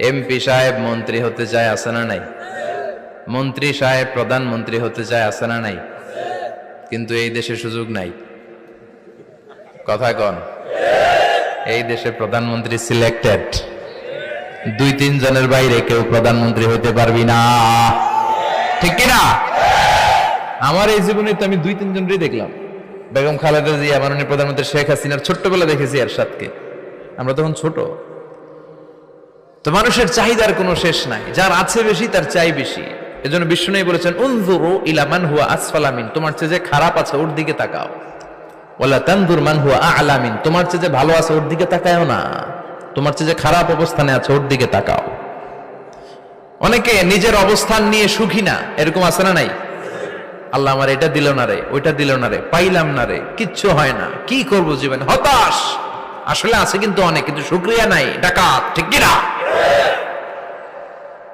MP সাহেব মন্ত্রী হতে চায় আছে না নাই? মন্ত্রী সাহেব প্রধানমন্ত্রী হতে চায় আছে না নাই? কিন্তু এই দেশে সুযোগ নাই। কথা কন। এই দেশে প্রধানমন্ত্রী সিলেক্টেড দুই তিন জনের বাইরে কেউ প্রধানমন্ত্রী হতে পারবি না। ঠিক কিনা? আমার এই জীবনে তো আমি দুই তিন জনেরই দেখলাম। বেগম খালেদা জিয়া, মাননীয় প্রধানমন্ত্রী শেখ হাসিনার ছোট্টবেলা দেখেছি এরশাদকে। আমরা তখন ছোট। তো মানুষের চাহিদার কোনো শেষ নাই। যার আছে বেশি, তার চাই বেশি। এজন্য বিষ্ণু বলেছেন, উনজুরু ইলা মান হুয়া আসফালামিন তোমার চেয়ে যে খারাপ আছে, ওর দিকে তাকাও। ওয়ালা তানদুর মান হুয়া আলামিন তোমার চেয়ে যে ভালো আছে, ওর দিকে তাকায়ও না। তোমার চেয়ে যে খারাপ অবস্থানে আছে, ওর দিকে তাকাও। অনেকে নিজের অবস্থান নিয়ে সুখী না। এরকম আছে না নাই? আল্লাহ আমার এটা দিল না রে, ওইটা দিল না রে, পাইলাম না রে, কিচ্ছু হয় না। কি করব জীবনে? হতাশ! আসলে আছে কিন্তু অনেক, কিন্তু শুক্রিয়া নাই। ডাকাত, ঠিক কিনা?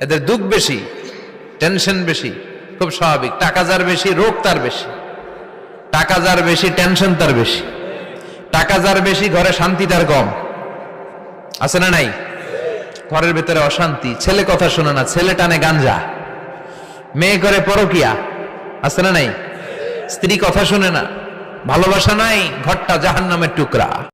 এদের দুঃখ বেশি টেনশন বেশি, খুব স্বাভাবিক। টাকা যার বেশি, রোগ তার বেশি। টাকা যার বেশি টেনশন তার বেশি। টাকা যার বেশি, ঘরে শান্তি তার কম। আছে না নাই? ঘরের ভেতরে অশান্তি। ছেলে কথা শোনে না, ছেলে টানে গাঞ্জা। মেয়ে করে পরকিয়া। আছে না নাই? স্ত্রী কথা শোনে না। ভালোবাসা নাই, ঘরটা জাহান্নামের টুকরা।